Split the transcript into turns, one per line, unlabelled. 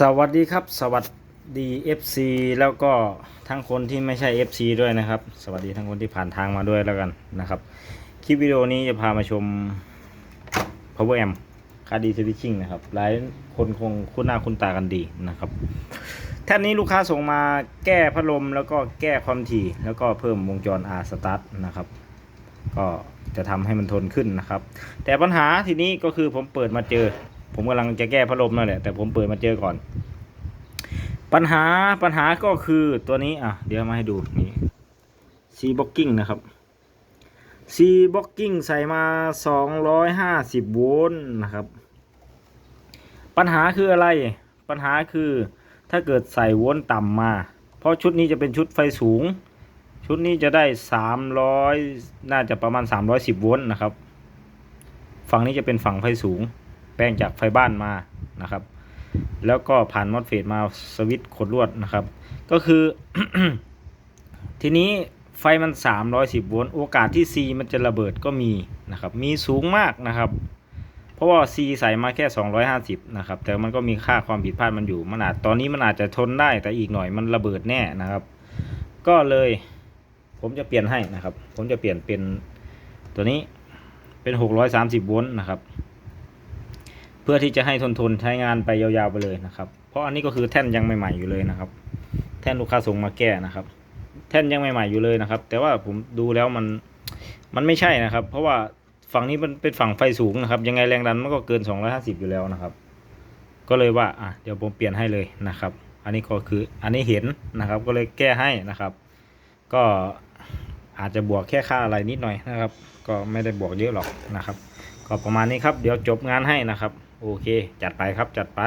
สวัสดีครับ สวัสดี FC แล้วก็ทั้งคนที่ไม่ใช่ FC ด้วยนะครับ สวัสดีทั้งคนที่ผ่านทางมาด้วยแล้วกันนะครับ คลิปวิดีโอนี้จะพามาชม Power Amp คาดีสวิตชิ่งนะครับ หลายคนคงคุ้นหน้าคุ้นตากันดีนะครับ แท่นนี้ลูกค้าส่งมาแก้พัดลมแล้วก็แก้ความถี่แล้วก็เพิ่มวงจร R start นะครับ ก็จะทำให้มันทนขึ้นนะครับ แต่ปัญหาทีนี้ก็คือผมเปิดมาเจอ ผมกำลังจะแก้พัดลมนั่นแหละแต่ผมเปิดมาเจอก่อน ปัญหาปัญหาก็คือตัวนี้อะเดี๋ยวมาให้ดูนี่ซีบ็อกกิ้งนะครับซีบ็อกกิ้งใส่มา 250 โวลต์นะครับ ปัญหาคืออะไรปัญหาคือถ้าเกิดใส่โวลต์ต่ำมา เพราะชุดนี้จะเป็นชุดไฟสูง ชุดนี้จะได้ 300 น่าจะประมาณ 310 โวลต์นะครับ ฝั่งนี้จะเป็นฝั่งไฟสูง แปลงจากไฟบ้านมานะครับ แล้วก็ผ่านมอสเฟตมาสวิตช์ขดลวดนะครับ ก็คือ ทีนี้ไฟมัน 310 โวลต์โอกาสที่ C มันจะระเบิดก็มีนะครับ มีสูงมากนะครับ เพราะว่า C ใส่มาแค่ 250 นะครับ แต่มันก็มีค่าความผิดพลาดมันอยู่ มันอาจตอนนี้มันอาจจะทนได้แต่อีกหน่อยมันระเบิดแน่นะครับ ก็เลยผมจะเปลี่ยนให้นะครับ ผมจะเปลี่ยนเป็นตัวนี้เป็น 630 โวลต์นะครับ เพื่อที่จะให้ทนทนใช้งานไปยาวๆไปเลยนะครับ เพราะอันนี้ก็คือแท่นยังใหม่ๆอยู่เลยนะครับ แท่นลูกค้าส่งมาแก้นะครับ แท่นยังใหม่ๆอยู่เลยนะครับ แต่ว่าผมดูแล้วมันมันไม่ใช่นะครับ เพราะว่าฝั่งนี้มันเป็นฝั่งไฟสูงนะครับ ยังไงแรงดันมันก็เกิน 250 อยู่แล้วนะครับ ก็เลยว่าอะเดี๋ยวผมเปลี่ยนให้เลยนะครับ อันนี้ก็คืออันนี้เห็นนะครับ ก็เลยแก้ให้นะครับ ก็อาจจะบวกแค่ค่าอะไรนิดหน่อยนะครับ ก็ไม่ได้บวกเยอะหรอกนะครับ ก็ประมาณนี้ครับ เดี๋ยวจบงานให้นะครับ โอเค จัดไปครับจัดไป